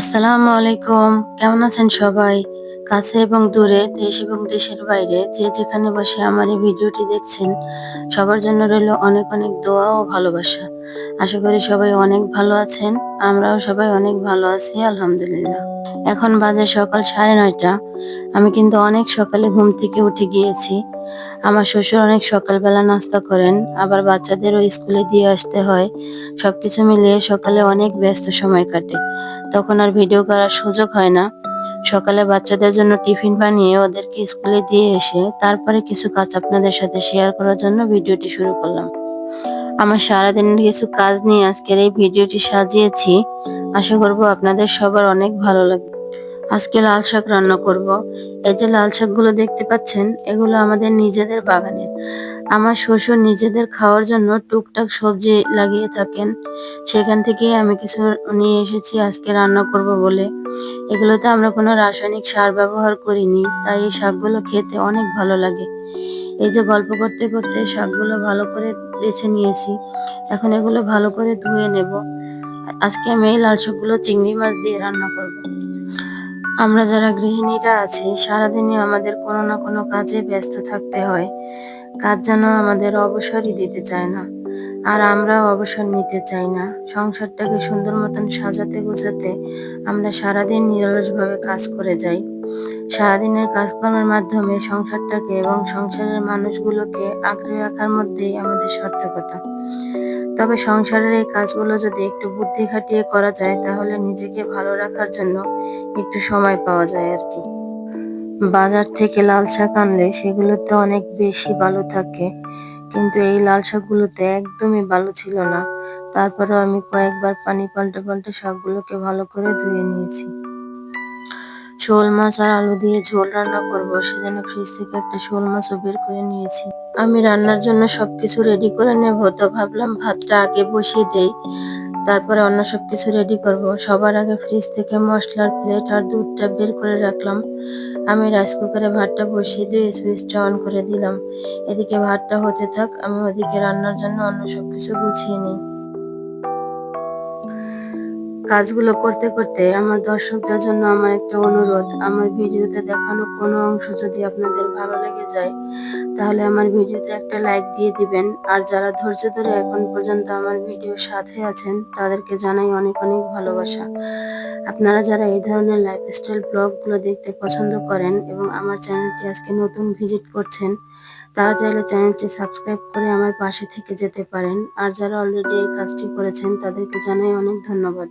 আসসালামু আলাইকুম। কেমন আছেন সবাই? কাছে এবং দূরে দেশ এবং দেশের বাইরে যে যেখানে বসে আমার এই ভিডিওটি দেখছেন, সবার জন্য রইল অনেক অনেক দোয়া ও ভালোবাসা। আশা করি সবাই অনেক ভালো আছেন, আমরাও সবাই অনেক ভালো আছি, আলহামদুলিল্লাহ। এখন বাজে সকাল সাড়ে নয়টা। আমি কিন্তু অনেক সকালে ঘুম থেকে উঠে গিয়েছি। আমার শ্বশুর অনেক সকালবেলা নাস্তা করেন, আবার বাচ্চাদেরও স্কুলে দিয়ে আসতে হয়। সবকিছু মিলিয়ে সকালে অনেক ব্যস্ত সময় কাটে। তখন আর ভিডিও করার সুযোগ হয় না। সকালে বাচ্চাদের জন্য টিফিন বানিয়ে ওদেরকে স্কুলে দিয়ে এসে তারপরে কিছু কাজ আপনাদের সাথে শেয়ার করার জন্য ভিডিওটি শুরু করলাম। আমার সারাদিনের কিছু কাজ নিয়ে আজকের এই ভিডিওটি সাজিয়েছি। আশা করব আপনাদের সবার অনেক ভালো লাগবে। আজকে লাল শাক রান্না করব। এই যে লাল শাকগুলো দেখতে পাচ্ছেন, এগুলো আমাদের নিজেদের বাগানের আমার শ্বশুর নিজেদের খাওয়ার জন্য টুকটাক সবজি লাগিয়ে থাকেন। সেখান থেকে আমি কিছু নিয়ে এসেছি, আজকে রান্না করব বলে। এগুলোতে আমরা কোনো রাসায়নিক সার ব্যবহার করিনি, তাই এই শাকগুলো খেতে অনেক ভালো লাগে। এই যে গল্প করতে করতে শাকগুলো ভালো করে বেছে নিয়েছি। এখন এগুলো ভালো করে ধুয়ে নেব। আজকে আমি এই লাল শাকগুলো চিংড়ি মাছ দিয়ে রান্না করব। আমরা যারা গৃহিণীরা আছি, সারাদিনই আমাদের কোনো না কোনো কাজে ব্যস্ত থাকতে হয়। কাজ যেন আমাদের অবসরই দিতে চায় না। আর আমরাও অবসর নিতে চাই না। সংসারটাকে সুন্দর মতন সাজাতে গোছাতে আমরা সারাদিন নিরলসভাবে কাজ করে যাই। সারাদিনের কাজকর্মের মাধ্যমে সংসারটাকে এবং সংসারের মানুষগুলোকে আঁকড়ে রাখার মধ্যেই আমাদের সার্থকতা। তবে সংসারের এই কাজগুলো যদি একটু বুদ্ধি খাটিয়ে করা যায়, তাহলে নিজেকে ভালো রাখার জন্য একটু সময় পাওয়া যায় আর কি। বাজার থেকে লাল শাক আনলে সেগুলোতে অনেক বেশি বালু থাকে। কিন্তু এই লাল শাকগুলোতে একদমই ভালো ছিল না। তারপরেও আমি কয়েকবার পানি পাল্টে পাল্টে শাকগুলোকে ভালো করে ধুয়ে নিয়েছি। শোল মাছ আর আলু দিয়ে ঝোল রান্না করব, সেজন্য ফ্রিজ থেকে একটা শোল মাছও বের করে নিয়েছি। আমি রান্নার জন্য সবকিছু রেডি করে নেব, তো ভাবলাম ভাতটা আগে বসিয়ে দেই। তারপরে অন্য সব কিছু রেডি করব। সবার আগে ফ্রিজ থেকে মশলার প্লেট আর দুধটা বের করে রাখলাম। আমি রাইস কুকারে ভাতটা বসিয়ে দিয়ে সুইচটা অন করে দিলাম। এদিকে ভাতটা হতে থাক, আমি ওদিকে রান্নার জন্য অন্য সব কিছু গুছিয়ে নিই। কাজগুলো করতে করতে আমার দর্শকদের জন্য আমার একটা অনুরোধ। আমার ভিডিওতে দেখানো কোনো অংশ যদি আপনাদের ভালো লেগে যায়, তাহলে আমার ভিডিওতে একটা লাইক দিয়ে দিবেন। আর যারা ধৈর্য ধরে এখন পর্যন্ত আমার ভিডিওর সাথে আছেন, তাদেরকে জানাই অনেক অনেক ভালোবাসা। আপনারা যারা এই ধরনের লাইফস্টাইল ব্লগগুলো দেখতে পছন্দ করেন এবং আমার চ্যানেলটি আজকে নতুন ভিজিট করছেন, তারা চাইলে চ্যানেলটি সাবস্ক্রাইব করে আমার পাশে থেকে যেতে পারেন। আর যারা অলরেডি এই কাজটি করেছেন, তাদেরকে জানাই অনেক ধন্যবাদ।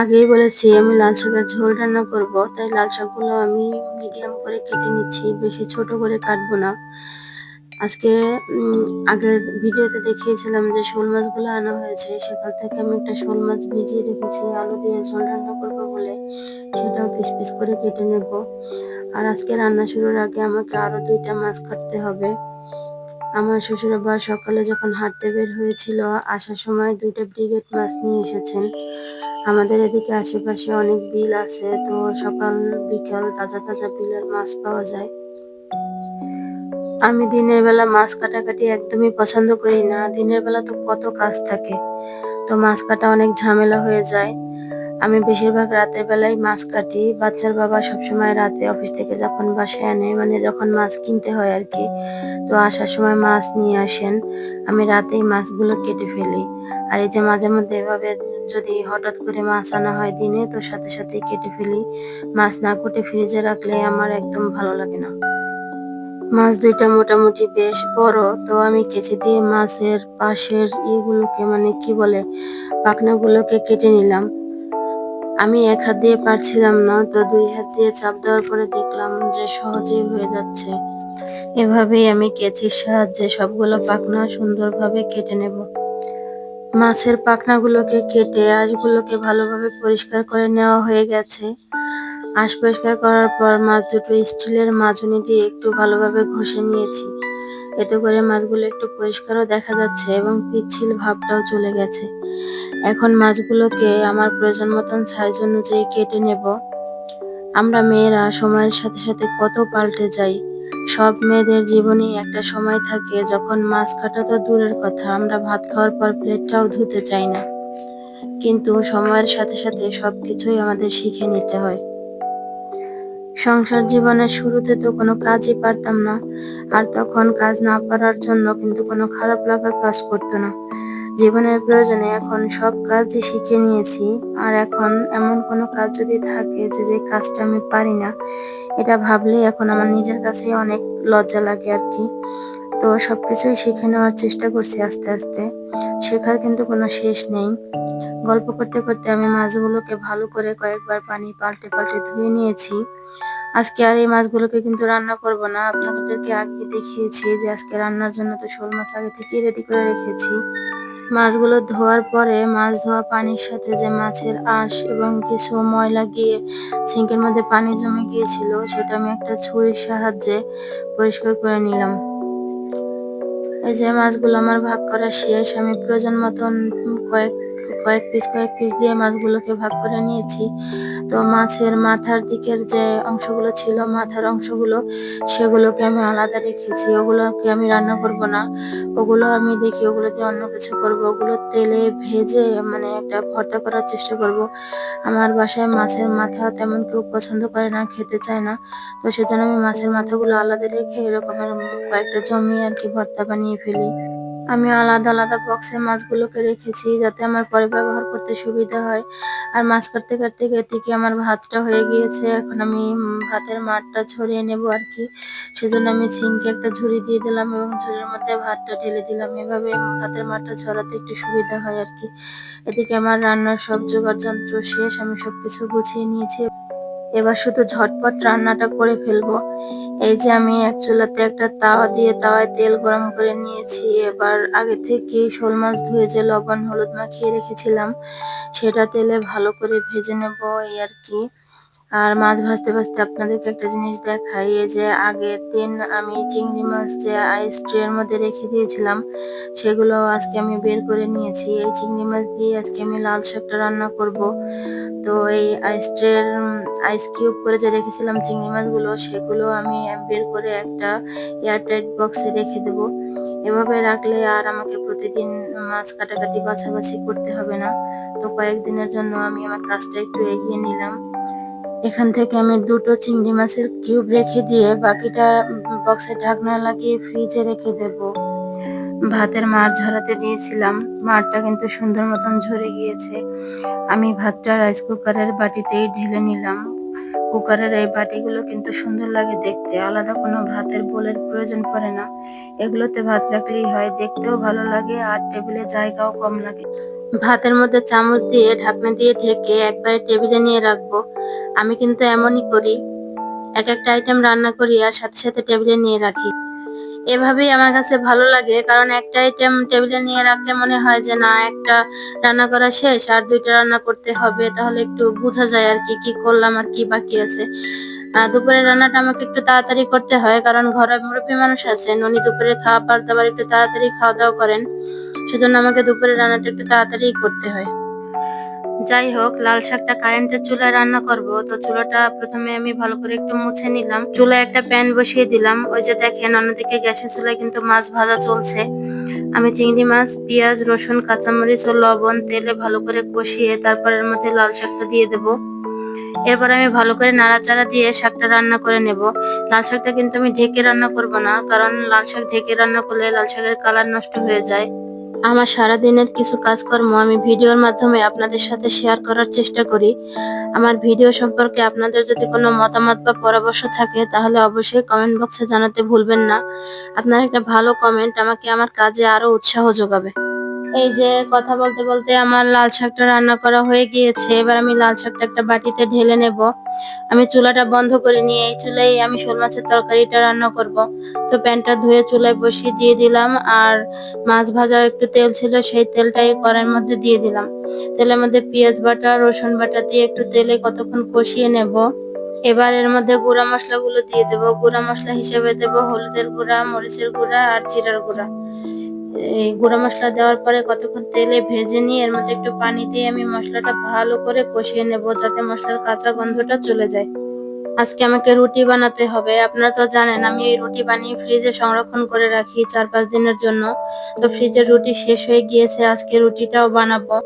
আগেই বলেছি, আমি লাল শাকের ঝোল রান্না করব। তাই লাল শাকগুলো আমি মিডিয়াম করে কেটে নিচ্ছি, বেশি ছোট করে কাটবো না। আজকে আগের ভিডিওতে দেখিয়েছিলাম যে শোল মাছগুলো আনা হয়েছে। সেখান থেকে আমি একটা শোল মাছ ভিজিয়ে রেখেছি, আলু দিয়ে ঝোল রান্না করব বলে। সেটাও পিস পিস করে কেটে নেব। আর আজকে রান্না শুরুর আগে আমাকে আরও দুইটা মাছ কাটতে হবে। আমার শ্বশুর বা সকালে যখন হাঁটতে বের হয়েছিল, আসার সময় দুইটা ব্রিগেড মাছ নিয়ে এসেছেন। আমাদের এদিকে আশেপাশে অনেক বিল আছে, তো সকাল, বিকাল তাজা তাজা বিলের মাছ পাওয়া যায়। আমি দিনের বেলা মাছ কাটাকাটি একদমই পছন্দ করি না। দিনের বেলা তো কত কাজ থাকে, তো মাছ কাটা অনেক ঝামেলা হয়ে যায়। আমি বেশিরভাগ রাতের বেলায় মাছ কাটি। বাচ্চার বাবা সবসময় রাতে অফিস থেকে যখন বাসায় আনে মানে যখন মাছ কিনতে হয় আর কি তো আসার সময় মাছ নিয়ে আসেন। আমি রাতেই মাছগুলো কেটে ফেলি। আর এই যে মাঝে মধ্যে এভাবে যদি হঠাৎ করে মাছ আনা হয় দিনে, তো সাথে সাথে কেটে ফেলি। মাছ না কুটে ফ্রিজে রাখলে আমার একদম ভালো লাগে না। মাছ দুইটা মোটামুটি বেশ বড়, তো আমি কেচি দিয়ে মাছের পাশের ইয়েগুলোকে মানে কি বলে, পাখনাগুলোকে কেটে নিলাম। আমি এক হাত দিয়ে পারছিলাম না, তো দুই হাত দিয়ে চাপ দেওয়ার পরে দেখলাম যে সহজেই হয়ে যাচ্ছে। এভাবেই আমি কেচির সাহায্যে সবগুলো পাখনা সুন্দরভাবে কেটে নেব। মাছের পাখনাগুলোকে কেটে, আঁশগুলোকে ভালোভাবে পরিষ্কার করে নেওয়া হয়ে গেছে। আঁশ পরিষ্কার করার পর মাছ দুটো স্টিলের মাজনি দিয়ে একটু ভালোভাবে ঘষে নিয়েছি। এতে করে মাছগুলো একটু পরিষ্কারও দেখা যাচ্ছে এবং পিচ্ছিল ভাবটাও চলে গেছে। এখন মাছগুলোকে আমার প্রয়োজন মতন সাইজ অনুযায়ী কেটে নেব। আমরা মেয়েরা সময়ের সাথে সাথে কত পাল্টে যাই। সব মেয়েদের জীবনেই একটা সময় থাকে যখন মাছ কাটা তো দূরের কথা, আমরা ভাত খাওয়ার পর প্লেটটাও ধুতে চাই না। কিন্তু সময়ের সাথে সাথে সবকিছুই আমাদের শিখে নিতে হয়। সংসার জীবনের শুরুতে তো কোনো কাজই পারতাম না, আর তখন কাজ না পারার জন্য কিন্তু কোনো খারাপ লাগা কাজ করতো না। জীবনের প্রয়োজনে এখন সব কাজই শিখে নিয়েছি, আর এখন এমন কোনো কাজ যদি থাকে যে যে কাজটা আমি পারি না, এটা ভাবলেই এখন আমার নিজের কাছে অনেক লজ্জা লাগে আর কি। তো সব কিছুই শিখে নেওয়ার চেষ্টা করছি আস্তে আস্তে। শেখার কিন্তু কোনো শেষ নেই। গল্প করতে করতে আমি মাছগুলোকে ভালো করে কয়েকবার পানি পাল্টে পাল্টে ধুয়ে নিয়েছি। আজকে আর এই মাছগুলোকে কিন্তু রান্না করব না। আপনাদেরকে আগে দেখিয়েছি যে, আজকে রান্নার জন্য তো শোল মাছ আগে থেকেই রেডি করে রেখেছি। মাছগুলো ধোয়ার পরে মাছ ধোয়া পানির সাথে যে মাছের আঁশ এবং কিছু ময়লা গিয়ে সিঙ্কের মধ্যে পানি জমে গিয়েছিল, সেটা আমি একটা ছুরির সাহায্যে পরিষ্কার করে নিলাম। এই যে মাছগুলো আমার ভাগ করা শেষ, আমি প্রয়োজন মতন কয়েক কয়েক পিস কয়েক পিস দিয়ে মাছগুলোকে ভাগ করে নিয়েছি। তো মাছের মাথার দিকের যে অংশগুলো ছিল, মাথার অংশগুলো, সেগুলোকে আমি আলাদা রেখেছি। ওগুলোকে আমি রান্না করব না। ওগুলো আমি দেখি ওগুলো দিয়ে অন্য কিছু করব। ওগুলো তেলে ভেজে মানে একটা ভর্তা করার চেষ্টা করব। আমার বাসায় মাছের মাথা তেমন কেউ পছন্দ করে না, খেতে চায় না। তো সেজন্য আমি মাছের মাথাগুলো আলাদা রেখে এরকমের কয়েকটা জমি আর কি ভর্তা বানিয়ে ফেলি। আমি আলাদা আলাদা বক্সে মাছগুলোকে রেখেছি যাতে আমার পরে ব্যবহার করতে সুবিধা হয়। আর মাছ কাটতে কাটতে এদিকে আমার ভাতটা হয়ে গিয়েছে, এখন আমি ভাতের মাঠটা ছড়িয়ে নেব আর কি। সেজন্য আমি ছিঙ্কে একটা ঝুড়ি দিয়ে দিলাম এবং ঝুড়ির মধ্যে ভাতটা ঢেলে দিলাম। এভাবে ভাতের মাঠটা ছড়াতে একটু সুবিধা হয় আর কি। এদিকে আমার রান্নার সব জোগাড় যন্ত্র শেষ, আমি সবকিছু গুছিয়ে নিয়েছি। এবার শুধু ঝটপট রান্নাটা করে ফেলব। এই যে আমি এক চুলাতে একটা তাওয়া দিয়ে তাওয়ায় তেল গরম করে নিয়েছি। এবার আগে থেকে শোল মাছ ধুয়ে যে লবণ, হলুদ মাখিয়ে রেখেছিলাম। সেটা তেলে ভালো করে ভেজে নেব এই আর কি। আর মাছ ভাজতে ভাজতে আপনাদেরকে একটা জিনিস দেখাই, এই যে আগের দিন আমি চিংড়ি মাছ যে আইস ট্রের মধ্যে রেখে দিয়েছিলাম, সেগুলো আজকে আমি বের করে নিয়েছি। এই চিংড়ি মাছ দিয়ে আজকে আমি লাল শাকটা রান্না করব। তো এই আইস ট্রের আইস কিউব করে যে রেখেছিলাম চিংড়ি মাছগুলো, সেগুলো আমি বের করে একটা এয়ারটাইট বক্সে রেখে দেব। এভাবে রাখলে আর আমাকে প্রতিদিন মাছ কাটাকাটি বাছাবাছি করতে হবে না। তো কয়েকদিনের জন্য আমি আমার কাজটা একটু এগিয়ে নিলাম। এখান থেকে আমি দুটো চিংড়ি মাছের কিউব রেখে দিয়ে বাকিটা বক্সে ঢাকনা লাগিয়ে ফ্রিজে রেখে দেব। ভাতের মাছ ঝরাতে দিয়েছিলাম। মাঠটা কিন্তু সুন্দর মতন ঝরে গিয়েছে। আমি ভাতটা রাইস কুকারের বাটিতেই ঢেলে নিলাম। কুকারের এই বাটিগুলো কিন্তু সুন্দর লাগে দেখতে। আলাদা কোনো ভাতের বোলের প্রয়োজন পড়ে না। এগুলোতে ভাত রাখলেই হয়, দেখতেও ভালো লাগে আর টেবিলে জায়গাও কম লাগে। ভাতের মধ্যে চামচ দিয়ে ঢাকনা দিয়ে ঢেকে একবারে টেবিলে নিয়ে রাখব। আমি কিন্তু এমনই করি। এক একটা আইটেম রান্না করি আর সাথে সাথে টেবিলে নিয়ে রাখি। এভাবেই আমার কাছে ভালো লাগে। কারণ একটা আইটেম টেবিলে নিয়ে রাখলে মনে হয় যে, না, একটা রান্না করা শেষ, আর দুইটা রান্না করতে হবে। তাহলে একটু বোঝা যায় আর কি কি করলাম আর কি বাকি আছে। আহ দুপুরের রান্নাটা আমাকে একটু তাড়াতাড়ি করতে হয়, কারণ ঘরে মুরব্বী মানুষ আছেন, উনি দুপুরে খাওয়া খাবার দাবার একটু তাড়াতাড়ি খাওয়া দাওয়া করেন। সেজন্য আমাকে দুপুরের রান্নাটা একটু তাড়াতাড়ি করতে হয়। যাই হোক লাল শাকটা কারেন্টের চুলায় রান্না করব। তো চুলাটা প্রথমে আমি ভালো করে একটু মুছে নিলাম। চুলায় একটা প্যান বসিয়ে দিলাম। ওই যে দেখেন, অন্যদিকে গ্যাসের চুলায় কিন্তু মাছ ভাজা চলছে। আমি চিংড়ি মাছ, পেঁয়াজ, রসুন, কাঁচামরিচ ও লবণ তেলে ভালো করে কষিয়ে তারপর এর মধ্যে লাল শাকটা দিয়ে দেব। এরপর আমি ভালো করে নাড়াচাড়া দিয়ে শাকটা রান্না করে নেব। লাল শাকটা কিন্তু আমি ঢেকে রান্না করব না, কারণ লাল শাক ঢেকে রান্না করলে লাল শাকের কালার নষ্ট হয়ে যায়। আমার সারা দিনের কিছু কাজকর্ম আমি ভিডিওর মাধ্যমে আপনাদের সাথে শেয়ার করার চেষ্টা করি। আমার ভিডিও সম্পর্কে আপনাদের যদি কোনো মতামত বা পরামর্শ থাকে, তাহলে অবশ্যই কমেন্ট বক্সে জানাতে ভুলবেন না। আপনার একটা ভালো কমেন্ট আমাকে আমার কাজে আরও উৎসাহ যোগাবে। এই যে কথা বলতে বলতে আমার লাল শাকটা রান্না করা হয়ে গিয়েছে। এবার আমি লাল শাকটা একটা বাটিতে ঢেলে নেব। আমি চুলাটা বন্ধ করে নিয়ে এই চুলাই আমি শোল মাছের তরকারিটা রান্না করব। তো প্যানটা ধুয়ে চুলায় বসিয়ে দিয়ে দিলাম আর মাছ ভাজা একটু তেল ছিল, সেই তেলটাই কড়াইয়ের মধ্যে দিয়ে দিলাম। তেলের মধ্যে পেঁয়াজ বাটা, রসুন বাটা দিয়ে একটু তেলে কতক্ষণ কষিয়ে নেব। এবার এর মধ্যে গুঁড়া মশলাগুলো দিয়ে দেবো। গুঁড়া মশলা হিসেবে দেবো হলুদের গুঁড়া, মরিচের গুঁড়া আর জিরার গুঁড়া। গুঁড়া মশলা দেওয়ার পরে কতক্ষণ তেলে ভেজে নিয়ে এর মধ্যে একটু পানি দিয়ে আমি মশলাটা ভালো করে কষিয়ে নেব যাতে মশলার কাঁচা গন্ধটা চলে যায়। আজকে আমাকে রুটি বানাতে হবে। আপনারা তো জানেন, আমি এই রুটি বানিয়ে ফ্রিজে সংরক্ষণ করে রাখি চার পাঁচ দিনের জন্য। তো ফ্রিজের রুটি শেষ হয়ে গিয়েছে, আজকে রুটিটাও বানাবো।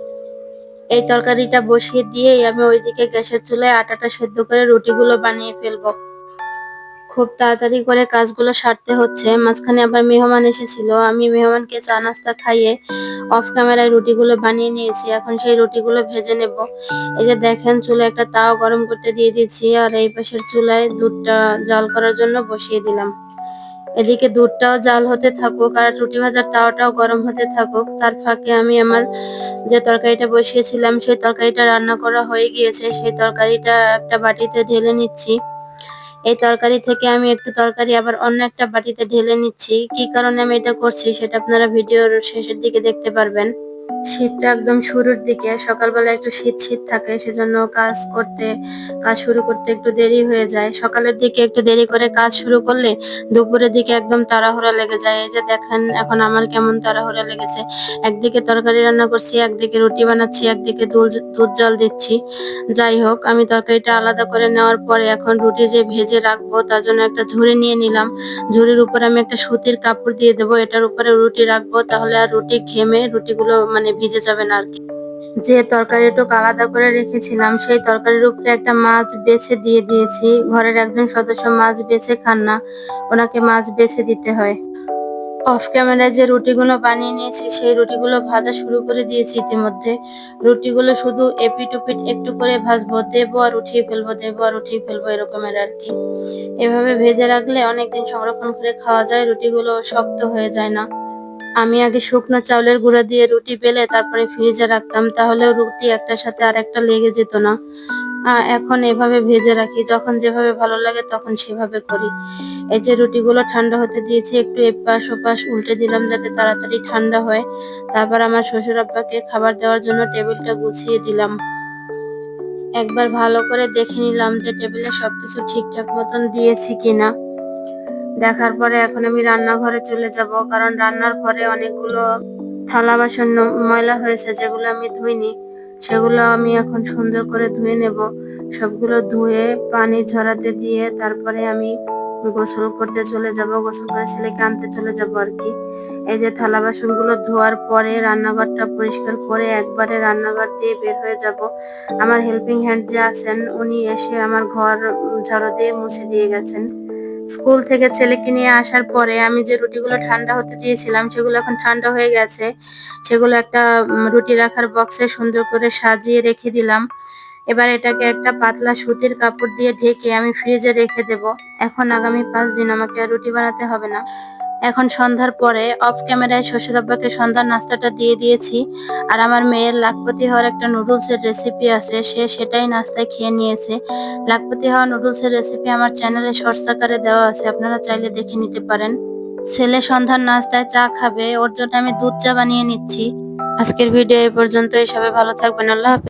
এই তরকারিটা বসিয়ে দিয়েই আমি ওইদিকে গ্যাসের চুলায় আটাটা সেদ্ধ করে রুটিগুলো বানিয়ে ফেলব। খুব তাড়াতাড়ি করে কাজগুলো সারতে হচ্ছে। মাঝখানে আবার মেহমান এসেছিল। আমি মেহমানকে চা নাস্তা খাইয়ে অফ ক্যামেরায় রুটিগুলো বানিয়ে নিয়েছি। এখন সেই রুটিগুলো ভেজে নেব। এই যে দেখেন চুলায় একটা তাও গরম করতে দিয়ে দিচ্ছি আর এই পাশের চুলায় দুধটা জাল করার জন্য বসিয়ে দিলাম। এদিকে দুধটাও জাল হতে থাকুক আর রুটি ভাজার তাওয়াটাও গরম হতে থাকুক, তার ফাঁকে আমি আমার যে তরকারিটা বসিয়েছিলাম, সেই তরকারিটা রান্না করা হয়ে গিয়েছে। সেই তরকারিটা একটা বাটিতে ঢেলে নিচ্ছি। এই তরকারি থেকে আমি একটু তরকারি আবার অন্য একটা বাটিতে ঢেলে নিচ্ছি। কি কারণে আমি এটা করছি সেটা আপনারা ভিডিওর শেষের দিকে দেখতে পারবেন। শীতটা একদম শুরুর দিকে, সকালবেলা একটু শীত শীত থাকে, সেজন্য কাজ করতে, কাজ শুরু করতে একটু দেরি হয়ে যায়। সকালের দিকে একটু দেরি করে কাজ শুরু করলে দুপুরের দিকে একদম তাড়াহুড়া লেগে যায়। এই যে দেখেন, এখন আমার কেমন তাড়াহুড়া লেগেছে। একদিকে তরকারি রান্না করছি, একদিকে রুটি বানাচ্ছি, একদিকে দুধ জল দিচ্ছি। যাই হোক, আমি তরকারিটা আলাদা করে নেওয়ার পরে এখন রুটি যে ভেজে রাখব, তার জন্য একটা ঝুড়ি নিয়ে নিলাম। ঝুড়ির উপরে আমি একটা সুতির কাপড় দিয়ে দেবো, এটার উপরে রুটি রাখব, তাহলে আর রুটি ঘেমে রুটিগুলো মানে ভিজে যাবে না আর কি। যে তরকারিটুকু আলাদা করে রেখেছিলাম, সেই তরকারির উপরে একটা মাছ বেছে দিয়ে দিয়েছি। ঘরের একজন সদস্য মাছ বেছে খান না, ওনাকে মাছ বেছে দিতে হয়। অফ ক্যামেরায় যে রুটিগুলো বানিয়ে নিয়েছি, সেই রুটিগুলো ভাজা শুরু করে দিয়েছি ইতিমধ্যে। রুটিগুলো শুধু এপিট উপিট একটু করে ভাজবো, দেবো আর উঠিয়ে ফেলব, দেবো আর উঠিয়ে ফেলব এরকমের আর কি। এভাবে ভেজে রাখলে অনেকদিন সংরক্ষণ করে খাওয়া যায়, রুটিগুলো শক্ত হয়ে যায় না। আমি আগে শুকনো চাউলের গুঁড়া দিয়ে রুটি বেলে তারপরে ফ্রিজে রাখতাম, তাহলে রুটি একটার সাথে আর একটা লেগে যেত না। এখন এভাবে ভেজে রাখি, যখন যেভাবে ভালো লাগে তখন সেভাবে করি। এই যে রুটিগুলো ঠান্ডা হতে দিয়েছি, একটু এপাশ ওপাশ উল্টে দিলাম যাতে তাড়াতাড়ি ঠান্ডা হয়। তারপর আমার শ্বশুর আব্বাকে খাবার দেওয়ার জন্য টেবিলটা গুছিয়ে দিলাম। একবার ভালো করে দেখে নিলাম যে টেবিলে সবকিছু ঠিকঠাক মতন দিয়েছি কিনা। দেখার পরে এখন আমি রান্নাঘরে চলে যাব, কারণ রান্নার ঘরে অনেকগুলো থালা বাসন ময়লা হয়েছে যেগুলো আমি ধুইনি। সেগুলো আমি এখন সুন্দর করে ধুয়ে নেব। সবগুলো ধুয়ে পানি ঝরাতে দিয়ে তারপরে আমি গোসল করতে চলে যাব, গোসল করে ছেলেকে আনতে চলে যাব আর কি। এই যে থালা বাসনগুলো ধোয়ার পরে রান্নাঘরটা পরিষ্কার করে একবারে রান্নাঘর দিয়ে বের হয়ে যাব। আমার হেল্পিং হ্যান্ড যে আছেন, উনি এসে আমার ঘর ঝাড়ু দিয়ে মুছে দিয়ে গেছেন। স্কুল থেকে ছেলেকে নিয়ে আসার পরে আমি যে রুটিগুলো ঠান্ডা হতে দিয়েছিলাম, সেগুলো এখন ঠান্ডা হয়ে গেছে। সেগুলো একটা রুটি রাখার বক্সে সুন্দর করে সাজিয়ে রেখে দিলাম। এবার এটাকে একটা পাতলা সুতির কাপড় দিয়ে ঢেকে আমি ফ্রিজে রেখে দেব। এখন আগামী পাঁচ দিন আমাকে আর রুটি বানাতে হবে না। এখন সন্ধ্যার পরে অফ ক্যামেরায় শ্বশুর আব্বাকে সন্ধ্যার নাস্তাটা দিয়ে দিয়েছি। আর আমার মেয়ের লাখপতি হওয়ার একটা নুডলসের রেসিপি আছে, সে সেটাই নাস্তায় খেয়ে নিয়েছে। লাখপতি হওয়া নুডলসের রেসিপি আমার চ্যানেলে শর্টস আকারে দেওয়া আছে, আপনারা চাইলে দেখে নিতে পারেন। ছেলে সন্ধ্যার নাস্তায় চা খাবে, ওর জন্য আমি দুধ চা বানিয়ে নিচ্ছি। আজকের ভিডিও এই পর্যন্তই, সবাই ভালো থাকবেন, আল্লাহ